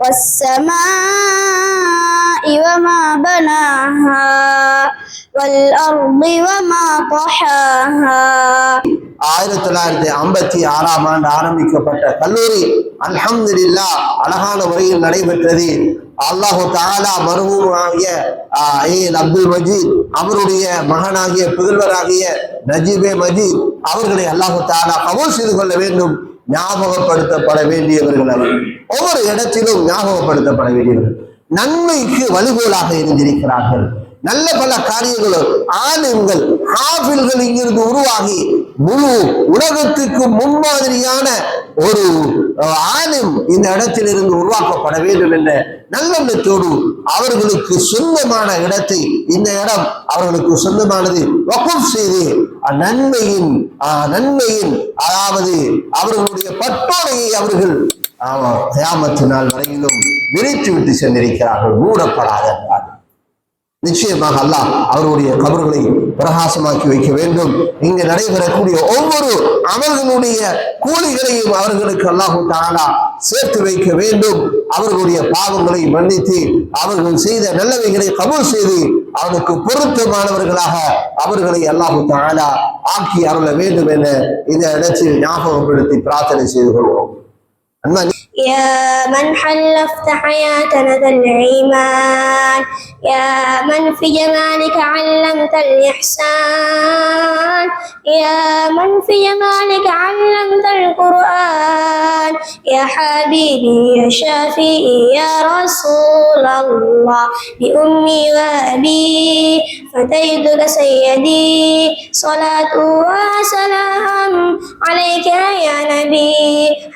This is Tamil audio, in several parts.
والسماء وما بناها والأرض وما طحاها ஆயிரத்தி தொள்ளாயிரத்தி ஐம்பத்தி ஆறாம் ஆண்டு ஆரம்பிக்கப்பட்ட கல்லூரி அல்ஹம்துலில்லா அழகான முறையில் நடைபெற்றது அல்லாஹு தாலா மருமூமாகிய அப்துல் மஜீத் அவருடைய மகனாகிய புதல்வராகிய நஜீபே மஜீத் அவர்களை அல்லாஹு தாலா கபூல் செய்து கொள்ள வேண்டும் ஞாபகப்படுத்தப்பட வேண்டியவர்கள் அவர் ஒவ்வொரு இடத்திலும் ஞாபகப்படுத்தப்பட வேண்டியவர்கள் நன்மைக்கு வலுகோலாக இருந்திருக்கிறார்கள். நல்ல பல காரியங்களும் ஆளுங்கள் ஆபில்கள் இங்கிருந்து உருவாகி முழு உலகத்துக்கு முன்மாதிரியான ஒரு ஆணும் இந்த இடத்திலிருந்து உருவாக்கப்பட வேண்டும் என்ற நல்லெண்ணத்தோடு அவர்களுக்கு சொந்தமான இடத்தை இந்த இடம் அவர்களுக்கு சொந்தமானது வக்கம் செய்து நன்மையின் நன்மையின் அதாவது அவர்களுடைய பட்டோடையை அவர்கள் கயாமத்து நாள் வரையிலும் விரித்து விட்டு சென்றிருக்கிறார்கள். மூடப்படாத நிச்சயமாக அல்லாஹ் அவருடைய கபர்களை பிரகாசமாக்கி வைக்க வேண்டும். இங்கு நடைபெறக்கூடிய ஒவ்வொரு அவர்களுடைய கூலிகளையும் அவர்களுக்கு அல்லாஹு தானா சேர்த்து வைக்க வேண்டும். அவர்களுடைய பாவங்களை மன்னித்து அவர்கள் செய்த நல்லவைகளை கபூல் செய்து அவனுக்கு பொருத்தமானவர்களாக அவர்களை அல்லாஹு தானா ஆக்கி அருள வேண்டும் என இந்த இடத்தில் ஞாபகப்படுத்தி பிரார்த்தனை செய்து கொள்வோம். يا من حلفت حياتنا ذا الإيمان يا من في جمالك علمت الإحسان. يا من في جمالك علمت القرآن. يا حبيبي يا شافي يا رسول الله. بأمي وأبي فتيتك سيدي. صلاة وسلام عليك يا نبي.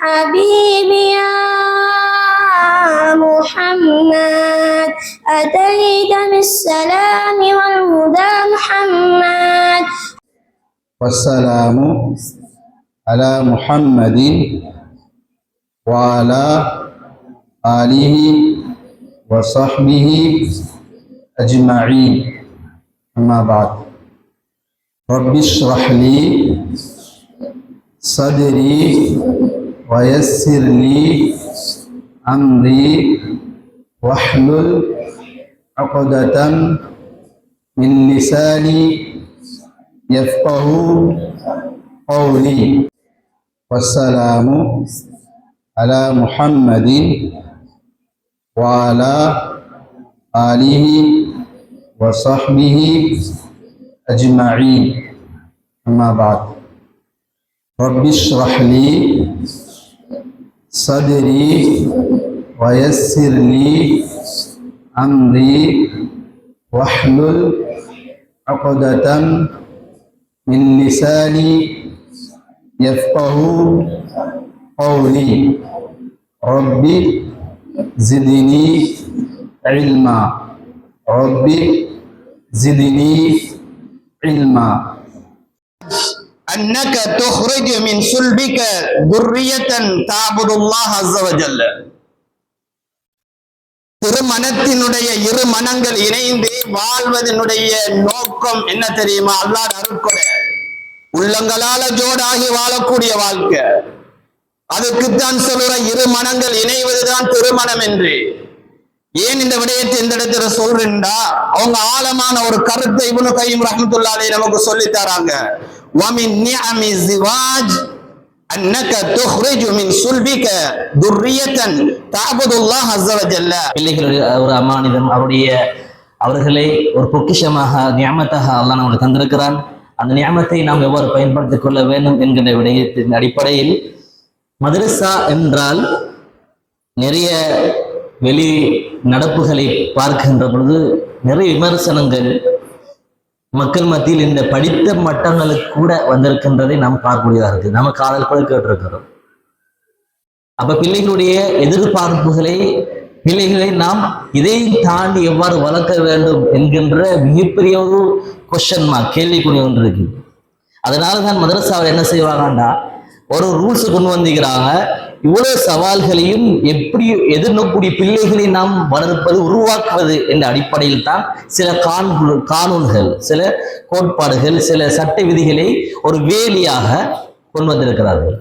حبيبي يا أتيت بالسلام والهدى محمد. والسلام على محمد وعلى آله وصحبه أجمعين. أما بعد رب اشرح لي صدري ويسر لي أمري واحلل عقدة من لساني يفقه قولي. والسلام على محمد وعلى آله وصحبه أجمعين. أما بعد. رب اشرح لي صدري ويسر لي amri wahlul 'uqdatam min lisani yafqahu qawli rabbi zidni ilma rabbi zidni ilma annaka tukhrij min sulbika صلبك ta'budu allaha azza wa jalla திருமணத்தினுடைய இரு மனங்கள் இணைந்து வாழ்வதனுடைய நோக்கம் என்ன தெரியுமா? அல்லாட அருட்கொடை. உள்ளங்களால ஜோடாகி வாழக்கூடிய வாழ்க்கை. அதுக்குத்தான் சொல்லுற இரு மனங்கள் இணைவதுதான் திருமணம் என்று. ஏன் இந்த விடயத்தை இந்த இடத்துல சொல்றா அவங்க ஆழமான ஒரு கருத்தை இவனு கையும் ரஹமத்துல்லாலே நமக்கு சொல்லி தராங்க. அன்னக துஹ்ரிஜு மின் சுல்பிக துர்ரியத்தன் தாபதுல்லாஹ் அஸ்ஸவஜல்ல பிள்ளைகளுடைய ஒரு அமானிதம் அவருடைய அவர்களை ஒரு பொக்கிஷமாக நியமத்தாக அல்லாஹ் நம்மளுக்கு தந்திருக்கிறான். அந்த நியமத்தை நாம் எவ்வாறு பயன்படுத்திக் கொள்ள வேண்டும் என்கின்ற விடயத்தின் அடிப்படையில் மதரசா என்றால் நிறைய வெளி நடப்புகளை பார்க்கின்ற பொழுது நிறைய விமர்சனங்கள் மக்கள் மத்தியில் இந்த படித்த மட்டங்களுக்கு கூட வந்திருக்கின்றதை நாம் பார்க்கக்கூடியதாக இருக்கு நம்ம காதல் கூட கேட்டிருக்கிறோம். அப்ப பிள்ளைகளுடைய எதிர்பார்ப்புகளை பிள்ளைகளை நாம் இதையும் தாண்டி எவ்வாறு வளர்க்க வேண்டும் என்கின்ற மிகப்பெரிய ஒரு கொஸ்டின் மார்க் கேள்விக்குறி ஒன்று இருக்கு அதனால தான் மதரசாவில் என்ன செய்வாங்கன்னா ஒரு ரூல்ஸ் கொண்டு வந்திருக்கிறாங்க. இவ்வளவு சவால்களையும் எப்படி எதிர்நோக்கக்கூடிய பிள்ளைகளை நாம் வளர்ப்பது உருவாக்குவது என்ற அடிப்படையில் தான் சில கான் கானூன்கள் சில கோட்பாடுகள் சில சட்ட விதிகளை ஒரு வேலியாக கொண்டு வந்திருக்கிறார்கள்.